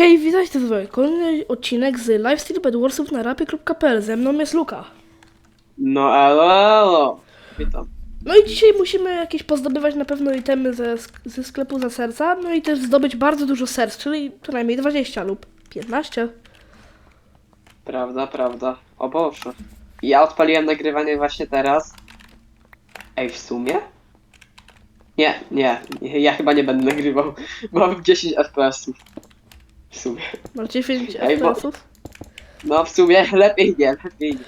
Hej, witajcie tutaj. Kolejny odcinek z Lifestyle Bedwarsów na rapy.pl. Ze mną jest Luka. No elo, elo. Witam. No i dzisiaj musimy jakieś pozdobywać na pewno itemy ze, sk- ze sklepu za serca, no i też zdobyć bardzo dużo serc, czyli co najmniej 20 lub 15. Prawda, prawda. O Boże. Ja odpaliłem nagrywanie właśnie teraz. Ej, w sumie? Nie, nie. nie, Ja chyba nie będę nagrywał. Mam 10 FPS-ów. W sumie. Masz 10 Ej, bo- FPS-ów. No w sumie lepiej nie, lepiej nie.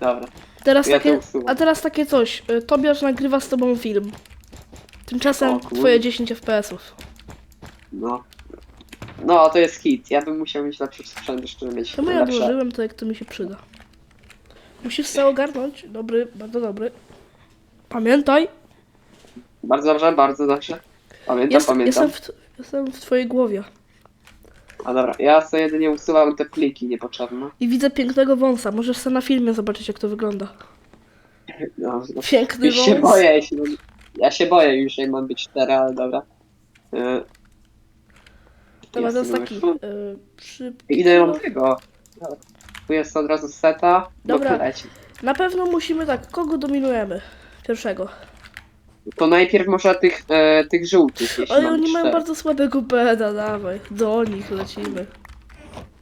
Dobra. Teraz ja to takie, usuwam. a teraz takie coś. y, Tobiasz nagrywa z tobą film. Tymczasem O kurde. twoje 10 FPS-ów. No. No, to jest hit. Ja bym musiał mieć lepszy sprzęt, żeby mieć Czemu ja lepsze. odłożyłem to, jak to mi się przyda. Musisz sobie ogarnąć. Dobry, bardzo dobry. Pamiętaj, Bardzo dobrze, bardzo dobrze. Pamiętam, jest, pamiętam. jestem, w, t- jestem w twojej głowie. A dobra, ja sobie jedynie usuwam te pliki niepotrzebne. I widzę pięknego wąsa. Możesz sobie na filmie zobaczyć, jak to wygląda. No, no. Piękny Już się wąs. boję, jeśli. Ja się boję już, jak mam być cztery, ale dobra. Yy, Dobra, to jest taki yy, szybki. ja mam tego? Tu jest od razu seta. Dobra. Leci. Na pewno musimy tak, kogo dominujemy? Pierwszego. To najpierw może tych, e, tych żółtych, jeśli Ale oni mają cztery. bardzo słabego peda, dawaj. Do nich lecimy.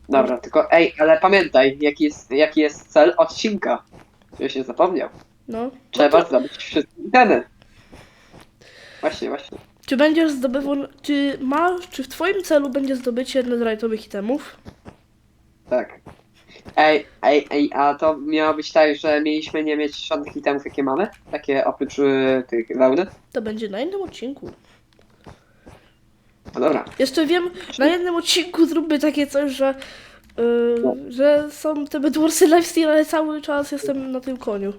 Dobra, tylko ej, ale pamiętaj, jaki jest, jaki jest cel odcinka. Ja się zapomniał. No. Trzeba no to, zdobyć wszystkie itemy. Właśnie, właśnie. czy będziesz zdobywał, czy masz, czy w twoim celu będzie zdobycie netherite'owych itemów? Tak. Ej, ej, ej, a to miało być tak, że mieliśmy nie mieć żadnych itemów, jakie mamy? Takie oprócz y, tych wełny? To będzie na innym odcinku. No dobra. Jeszcze wiem, na jednym odcinku zróbmy takie coś, że, yy, że są te Bedwarsy Lifestyle, ale cały czas jestem na tym koniu.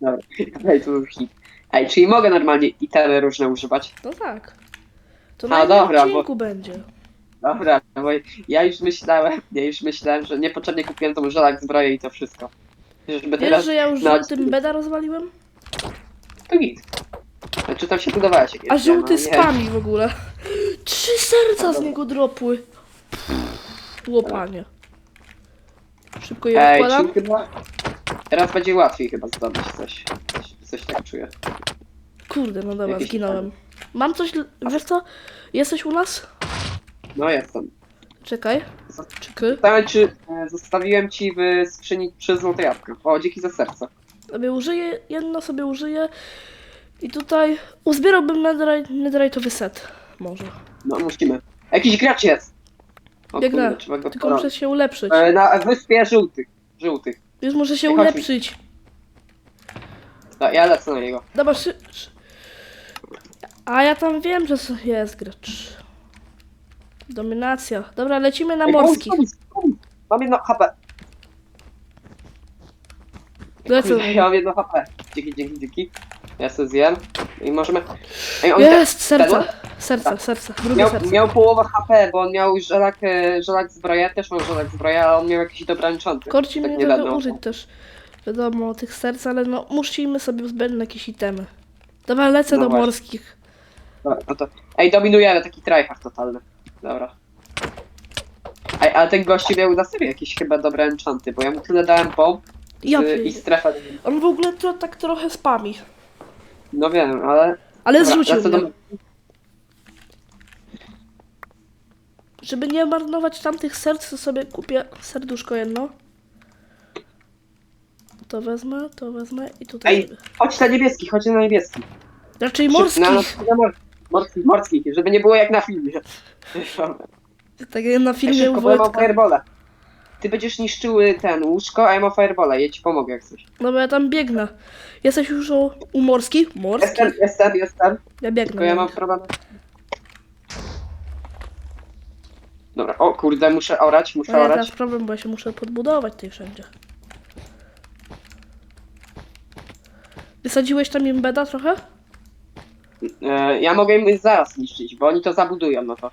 Dobra. Ej, to był hit. Ej, czyli mogę normalnie itemy różne używać? No tak. To A, na jednym dobra, bo- odcinku będzie. Dobra, no bo ja już myślałem, ja już myślałem, że niepotrzebnie kupiłem tą żelak zbroję i to wszystko. Żeby Wiesz, teraz... że ja już na- żółtym beda rozwaliłem? To git. Znaczy tam się budowałeś jakieś A żółty no, nie. spami w ogóle. Trzy serca z niego dropły. Łopanie. Szybko je Ej, odkładam. czyli chyba... Teraz będzie łatwiej chyba zdobyć coś. Coś, coś tak czuję. Kurde, no dobra, Jakieś zginąłem. Mam coś, wiesz co? Jesteś u nas? No jestem. Czekaj. Zostawiam ci, e, zostawiłem ci w skrzyni trzy złote jabłka. O, dzięki za serce. Sobie użyję, jedno sobie użyję. I tutaj uzbierałbym netherite, netherite'owy set. Może. No musimy. Jakiś gracz jest! O, kurde, trzeba go Tylko muszę się ulepszyć. E, Na wyspie żółtych. Żółtych. Już muszę się chodź ulepszyć. No, ja lecę na niego. Dobra, szy- A ja tam wiem, że jest gracz. Dominacja. Dobra, lecimy na Ej, morskich. Mam jedno HP. Kurde, ja mam jedno HP. Dzięki, dzięki, dzięki. Ja sobie zjem. I możemy... Ej, on Jest, serca. Serca, serca. Drugie Miał, serce. miał połowę HP, bo on miał żelak, e, żelak zbroję, też mam żelak zbroję, ale on miał jakieś dobre enchanty. Korci tak mnie nie trochę użyć też. Wiadomo, tych serc, ale no musimy sobie zbędne jakieś itemy. Dobra, lecę No do właśnie. morskich. Dobra, no to... Ej, dominujemy, taki tryhard totalny. Dobra. Ej, ale ten gościu miał na sobie jakieś chyba dobre enchanty, bo ja mu tyle dałem bomb Ja z, pier- i strefę. On w ogóle to tak trochę spami. No wiem, ale... Ale Dobra, zrzucił mnie. do... Żeby nie marnować tamtych serc, to sobie kupię serduszko jedno. To wezmę, to wezmę i tutaj. Ej, chodź na niebieski, chodź na niebieski. Raczej Szyb- morskich. Na, na mor morskich, morskich, żeby nie było jak na filmie. Tak jak na filmie u szybko, bo ja mam Wojtka. fireballa. Ty będziesz niszczył y, ten łóżko, a ja mam firebola, ja ci pomogę jak coś. No bo ja tam biegnę. Jesteś już u, u morskich? Morskich? Jestem, jestem, jestem. Ja biegnę. Tylko ja mam problem. Dobra, o kurde, muszę orać, muszę No ja orać. problem, bo ja się muszę podbudować tutaj wszędzie. Wysadziłeś tam im beda trochę? E, ja mogę im zaraz niszczyć, bo oni to zabudują, no to.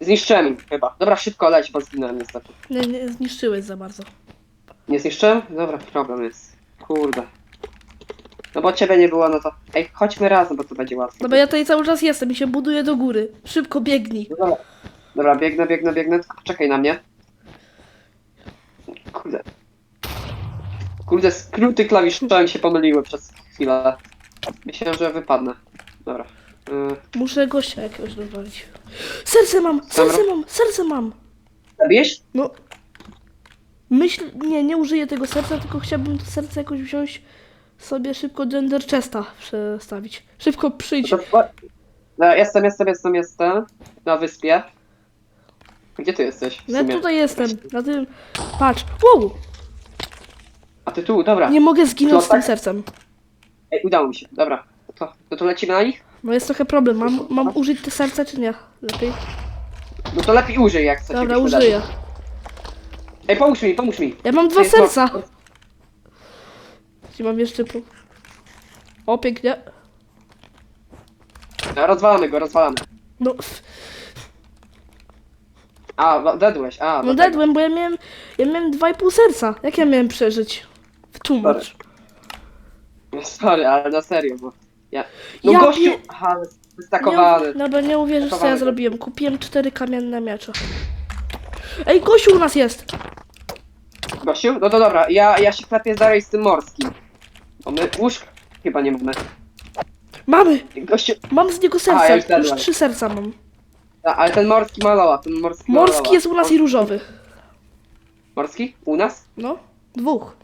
Zniszczyłem chyba. Dobra, szybko leć, bo zginąłem niestety. Nie, nie zniszczyłeś za bardzo. Nie zniszczyłem? Dobra, problem jest. Kurde. No bo ciebie nie było, no to... Ej, chodźmy razem, bo to będzie łatwo. No bo ja tutaj cały czas jestem i się buduję do góry. Szybko biegnij. No dobra. Dobra, biegnę, biegnę, biegnę, tylko poczekaj na mnie. Kurde. Kurde, skróty klawisze mi się pomyliły przez chwilę. Myślałem, że wypadnę. Dobra. Yy, Muszę gościa jakiegoś dowalić. Serce mam! Serce mam! Serce mam! Zabijesz? No. Myśl. Nie, nie użyję tego serca, tylko chciałbym to serce jakoś wziąć sobie szybko do Ender Chesta przestawić. Szybko przyjdź. To, o, no, jestem, jestem, jestem, jestem. Na wyspie. Gdzie ty jesteś? w Ja sumie? tutaj jestem. Na tym. Patrz. Wow! A ty tu, dobra. Nie mogę zginąć z tym sercem. Ej, udało mi się, dobra. To, no to lecimy na nich? No jest trochę problem. Mam, mam użyć te serce czy nie? Lepiej. No to lepiej użyj, jak chcesz. Dobra, użyję. Ej, pomóż mi, pomóż mi. Ja mam dwa Ej, serca. no, Gdzie mam jeszcze po... O, pięknie. no, Rozwalamy go, rozwalamy. No, A, wa- dedłeś, a. no dedłem, bo ja miałem, ja miałem dwa i pół serca. Jak ja miałem przeżyć? Tłumacz. Sorry, ale na serio, bo ja... No Ja gościu! pie- Aha, Nie, no bo nie uwierzysz co ja zrobiłem. Kupiłem cztery kamienne miecze. Ej, Gosiu u nas jest! Gościu? No to dobra, ja, ja się klepię dalej z tym morskim. Bo my łóżka chyba nie mamy. Mamy! Gościu, Mam z niego serca. A, ja już już trzy serca mam. a, ale ten morski maloła, ten morski Morski jest u nas i różowy. Morski? U nas? No, dwóch.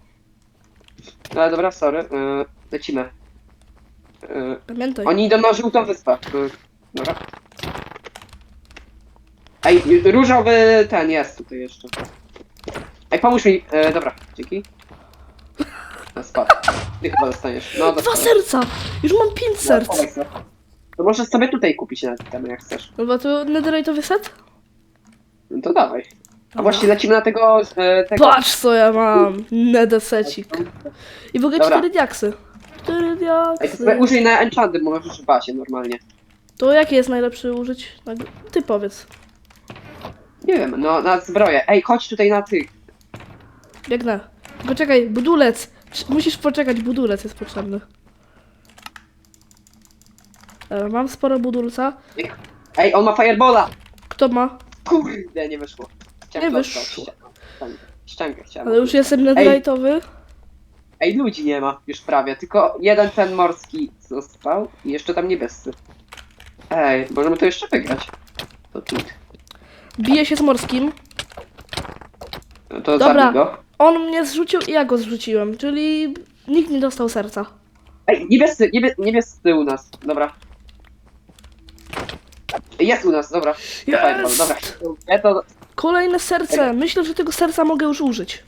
No ale dobra, sorry. Yy, lecimy. Yy, Pamiętaj. oni idą na żółtą wyspę. Yy, dobra. Ej, różowy ten jest tutaj jeszcze. Ej, pomóż mi. Yy, dobra, dzięki. No, spadł. Ty chyba dostaniesz. No, Dwa dostaniesz. serca! Już mam pięć No, serc. To możesz sobie tutaj kupić na ten jak chcesz. No bo to netherite'owy set? No to dawaj. A właśnie lecimy na tego. E, tego... Patrz co ja mam! Nedesecik. I w ogóle Dobra. cztery diaksy. Cztery Ej, to diaksy. sobie użyj na enchanty, bo możesz w bazie normalnie. To jaki jest najlepszy użyć? Ty powiedz. Nie wiem, no na zbroję. Ej, chodź tutaj na tych. Biegnę. Tylko czekaj, budulec. Musisz poczekać, budulec jest potrzebny. E, Mam sporo budulca. Ej, on ma firebola! Kto ma? Kurde, nie wyszło. Nie dostać. wyszło. Chciałem. Ale już jestem netherite'owy. Ej, ludzi nie ma już prawie, tylko jeden ten morski został i jeszcze tam niebiescy. Ej, możemy to jeszcze wygrać. To tu. Bije się z morskim. No to Dobra. zabij go. On mnie zrzucił i ja go zrzuciłem, czyli nikt nie dostał serca. Ej, niebiescy, niebie, niebiescy u nas, dobra. Jest u nas, dobra. Jest! Dobra, ja to... Kolejne serce. Myślę, że tego serca mogę już użyć.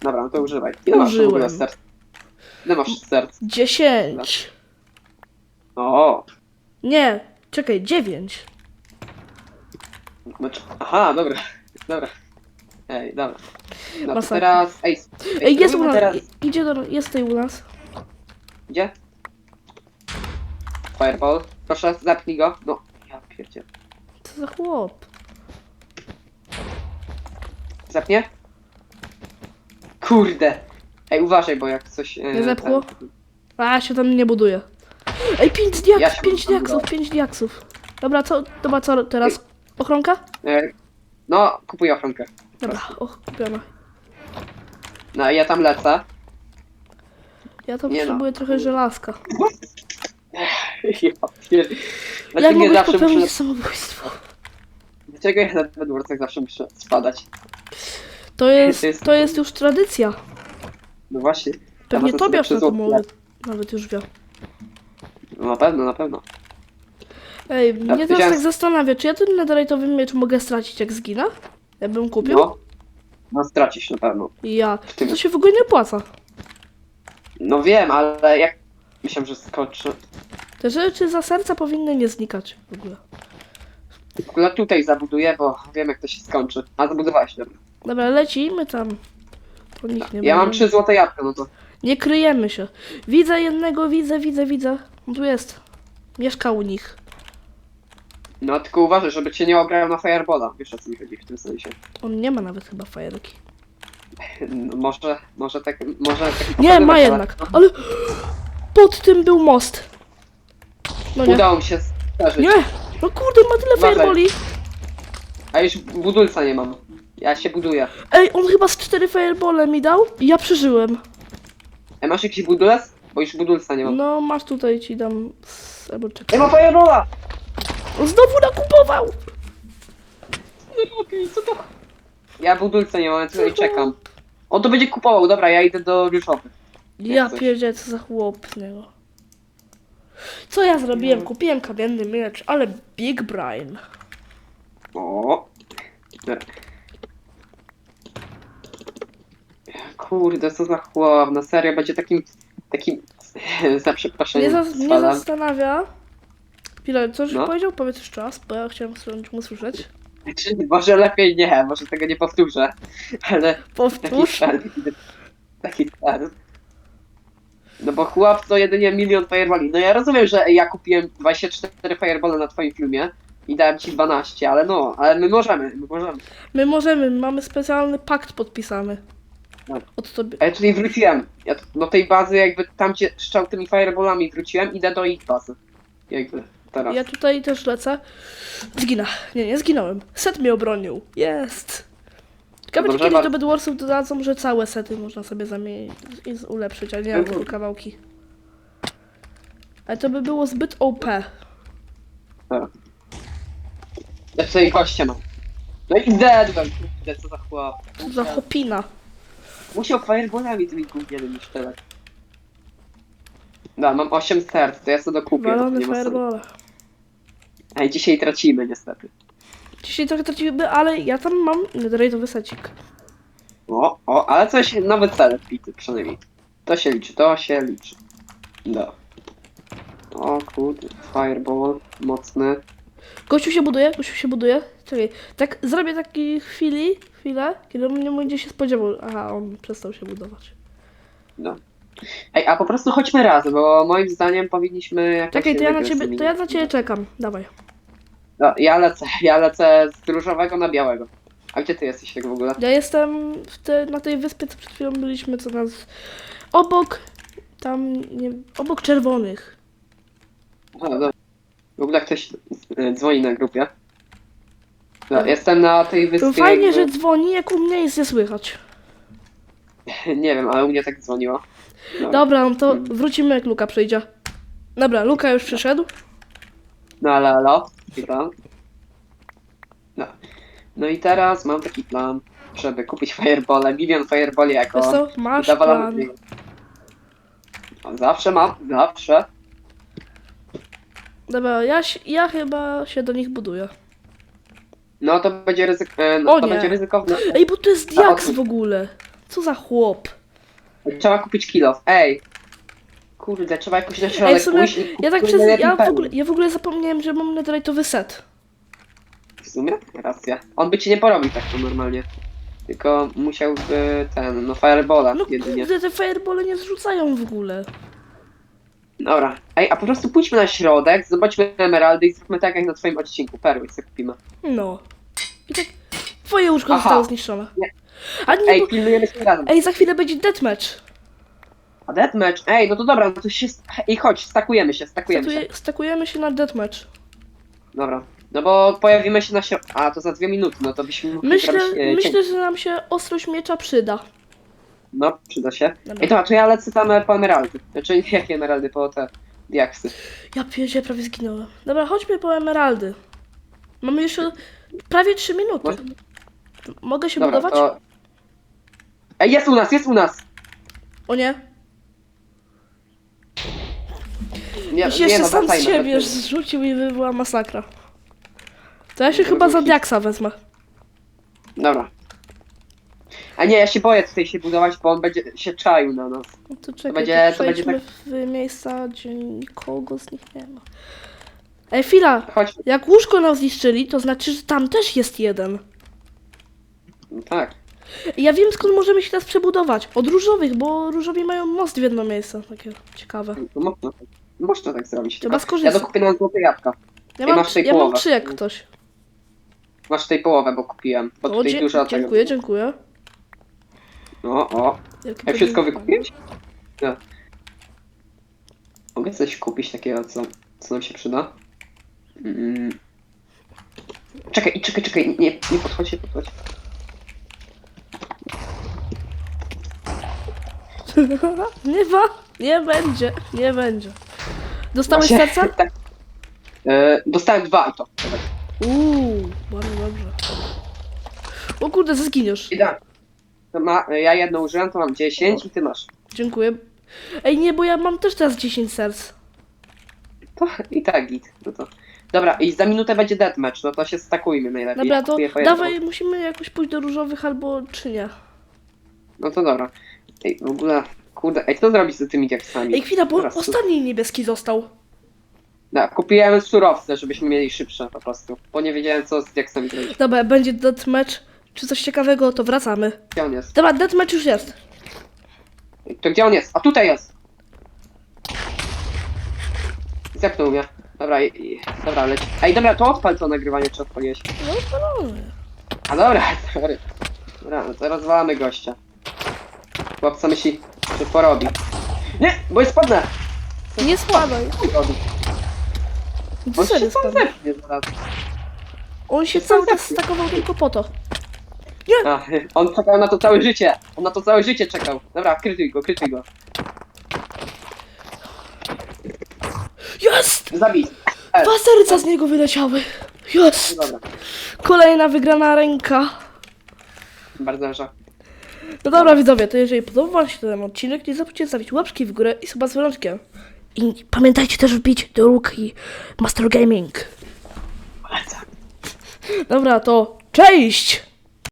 Dobra, no to używaj. Ile masz w ogóle Użyłem. serc? Ile masz serc? Dziesięć. O, Nie, czekaj, dziewięć. znaczy... Aha, dobra, dobra. Ej, dobra. No to Masakra. teraz... Ej, Ej, jest u spróbujmy nas. teraz... Idzie do. Jest u nas. Gdzie? Fireball. Proszę, zapnij go. No, ja pierdzie. Co za chłop? Zapnie? Kurde. Ej, uważaj, bo jak coś... e, Nie zepchło? ten- A, się tam nie buduje. Ej, pięć diaksów, Ja się pięć buduję. diaksów, pięć diaksów. Dobra, co, dobra, co teraz? Ochronka? E, no, kupuję ochronkę. Dobra, och, kupiona. No, ja tam lecę. Ja to Nie no. potrzebuję trochę żelazka. Ja pier... Jak Dlaczego mnie mogłeś zawsze popełnić muszę... samobójstwo? Dlaczego ja na Bedwarsach zawsze muszę spadać? To jest, To jest- to już tradycja. No właśnie. Pewnie Teraz to Tobiasz na to mówię. Nawet już wie. No na pewno, na pewno. Ej, mnie teraz widziałem- tak zastanawia, czy ja ten netherite'owy miecz mogę stracić jak zginę? Ja bym kupił? No. No stracisz na pewno. Ja. tym- To się w ogóle nie opłaca. No wiem, ale jak... Myślałem, że skoczę. Te rzeczy za serca powinny nie znikać w ogóle. W ogóle tutaj zabuduję, bo wiem jak to się skończy. A zabudowałeś, dobra. Dobra, lecimy tam. To nikt nie Ja mam będzie. trzy złote jabłka, no to... Nie kryjemy się. Widzę jednego, widzę, widzę, widzę. On tu jest. Mieszka u nich. No tylko uważaj, żeby cię nie ograł na Firebola. Wiesz o co mi chodzi w tym sensie. On nie ma nawet chyba fajerki. No, może, może tak, może tak Nie, ma jednak. ale- pod tym był most. No nie. Udało mi się przeżyć. Nie! No kurde, ma tyle Uważaj. fireboli. A już budulca nie mam. Ja się buduję. Ej, on chyba z cztery firebole mi dał i ja przeżyłem. E, masz jakiś budulec? Bo już budulca nie mam. No, masz tutaj, ci dam... s- Albo czekaj. Ej, ma firebola! On znowu nakupował! No okej, co to? Ja budulca nie mam, ja tutaj czekam. On to będzie kupował, dobra, ja idę do różowych. Ja coś. pierdzielę, co za chłop z niego. Co ja zrobiłem? Kupiłem kamienny miecz, ale big brain. O. Kurde, co za chłop, na serio będzie takim, takim, za Mnie, przeproszeniem, zas- mnie spadam. zastanawia... Chwilę, coś No. powiedział? Powiedz jeszcze raz, bo ja chciałem sobie usłyszeć. Czy może lepiej nie, może tego nie powtórzę, ale taki Powtórz. taki start. No bo chłop to jedynie milion fireboli. No ja rozumiem, że ja kupiłem 24 firebole na twoim filmie i dałem ci 12, ale no, ale my możemy, my możemy. My możemy, mamy specjalny pakt podpisany. Od tobie. E, czyli wróciłem. Ja t- do tej bazy jakby tam cię szczał tymi fireballami wróciłem, idę do ich bazy. Jakby teraz. Ja tutaj też lecę. Zginę. Nie, nie zginąłem. Set mnie obronił. Jest. Ciekawe, czy Dobrze, kiedyś bardzo- do Bedwarsów dodadzą, że całe sety można sobie zamienić i z- ulepszyć, a nie Mhm. tylko kawałki. Ale to by było zbyt OP. Ja tutaj gościa mam. No i deadłem, kurde, co za chłop. Co za chopina. Musiał fireballami tymi gównianymi szczelać. No, mam 8 serc, to ja sobie dokupię. to Walony nie ma sensu. fireball. Ej, dzisiaj tracimy niestety. Dzisiaj trochę tracimy, ale ja tam mam netherite'owy secik. O, o, ale coś, nowy cel wbity przynajmniej. To się liczy, to się liczy. No. O kurde, fireball, mocny. Gościu się buduje, gościu się buduje. Czekaj, tak zrobię taki chwili, chwilę, kiedy on nie będzie się spodziewał. Aha, on przestał się budować. No. Ej, a po prostu chodźmy razem, bo moim zdaniem powinniśmy jakoś Czekaj, to ja na ciebie, to ja na ciebie czekam. Dawaj. No, ja lecę, ja lecę z różowego na białego. A gdzie ty jesteś tak w ogóle? Ja jestem w te, na tej wyspie, co przed chwilą byliśmy, co nas... Obok, tam, nie obok czerwonych. A, dobra. W ogóle ktoś e, dzwoni na grupie. No, jestem na tej wyspie. Fajnie, że jakby- dzwoni, jak u mnie nic nie słychać. Nie wiem, ale u mnie tak dzwoniło. No, Dobra, no to wrócimy, jak Luka przyjdzie. Dobra, Luka już przyszedł. no ale alo, witam. No. no i teraz mam taki plan, żeby kupić firebole, milion fireboli jako... Wiesz co, masz plan. niego. Zawsze mam, zawsze. Dobra, ja, się- ja chyba się do nich buduję. No to będzie ryzyk... e, No, O to nie. będzie ryzykowne. Ej, bo to jest A, diaks w ogóle. Co za chłop. Trzeba kupić kilof. Ej! Kurde, trzeba jakoś na Ej, środek w sumie, pójść i ja tak kupić przez, najlepiej ja w, pełny. ogóle, ja w ogóle zapomniałem, że mam netherite'owy set. W sumie? Racja. On by ci nie porobił tak to normalnie. Tylko musiałby ten, no firebola No jedynie. kurde, te firebole nie zrzucają w ogóle. Dobra. Ej, a po prostu pójdźmy na środek, zobaczmy emeraldy i zróbmy tak jak na twoim odcinku. Perły sobie kupimy. No. I tak twoje łóżko Aha. zostało zniszczone. Nie. A nie, Ej, bo, pilnujemy się razem. ej, za chwilę będzie deathmatch. A deathmatch? Ej, no to dobra, no to się... Ej, chodź, stakujemy się, stakujemy się. Statuje, stakujemy się na deathmatch. Dobra. No bo pojawimy się na środku. A, to za dwie minuty, no to byśmy mogli Myślę, zrobić, e, cięcie. myślę, że nam się ostrość miecza przyda. No, przyda się. Dobra. Ej, to, to ja lecę tam e, po emeraldy. Znaczy, jakie emeraldy, po te diaksy. Ja pierdzie prawie zginąłem. Dobra, chodźmy po emeraldy. Mamy jeszcze prawie 3 minuty. Mogę się Dobra, budować? to... Ej, jest u nas, jest u nas! O nie? Nie, Jeśli jeszcze no, sam z wracajmy, siebie wracajmy. zrzucił i by była masakra. To ja się Dobra, chyba za diaksa wezmę. Dobra. A nie, ja się boję tutaj się budować, bo on będzie się czaił na nas. No to czekaj, będzie- to to będzie przejdźmy w miejsca, gdzie nikogo z nich nie ma. Ej, chwila! Chodź. Jak łóżko nam zniszczyli, to znaczy, że tam też jest jeden. No tak. Ja wiem skąd możemy się teraz przebudować. Od różowych, bo różowi mają most w jedno miejsce. Takie ciekawe. To można, można tak zrobić. Trzeba skorzystać. Ja dokupię na złote jabłka. Ja Ej, mam, masz trzy, tej ja mam połowę. trzy jak ktoś. Masz tutaj połowę, bo kupiłem. Bo O, tutaj dzie- dużo dziękuję, dziękuję. O, o. Jak wszystko wykupiłeś? No. Mogę coś kupić takiego, co, co nam się przyda? Mm. Czekaj, czekaj, czekaj, nie, nie podchodź, nie podchodź. nie ma, nie będzie, nie będzie. Dostałeś Właśnie- serca? Tak. E, dostałem dwa i to. Uuu, bardzo dobrze. O kurde, zginiesz. Ida. To ma, ja jedno użyłem, to mam 10 i ty masz. Dziękuję. Ej, nie, bo ja mam też teraz 10 serc. To i tak git. No to. Dobra, i za minutę będzie deathmatch, no to się stakujmy najlepiej. Dobra, to Kupuję po jedno. dawaj, musimy jakoś pójść do różowych albo czy nie. No to dobra. Ej, w ogóle, kurde, ej, co zrobić z tymi diaksami? Ej, chwila, bo Teraz ostatni niebieski został. Da, kupiłem surowce, żebyśmy mieli szybsze po prostu, bo nie wiedziałem co z diaksami zrobić. Dobra, będzie deathmatch. Czy coś ciekawego, to wracamy. Gdzie on jest? Dobra, deathmatch już jest. To gdzie on jest? A tutaj jest! Zepnął mnie. Dobra, i, i, dobra, leci. Ej, dobra, to odpal to nagrywanie, czy odpaliłeś? No, panowie. A dobra, sorry. Dobra, no to rozwalamy gościa. Chłopca myśli, że porobi. Nie, bo jest spodne! Nie spadaj. Robi. Ty On się serio sam zepnie zaraz. On się Ty cały sam czas zepnij. stakował tylko po to. A, on czekał na to całe życie. On na to całe życie czekał. Dobra, krytuj go, krytuj go. Jest! Zabij. Dwa serca z niego wyleciały. Jest! Dobra, Kolejna wygrana ręka. bardzo dobrze. No dobra widzowie, to jeżeli podobał wam się ten odcinek, nie zapomnijcie zostawić łapki w górę i suba z dzwoneczkiem. I pamiętajcie też wbić do Ruki Master Gaming. Polecam. Dobra, to cześć!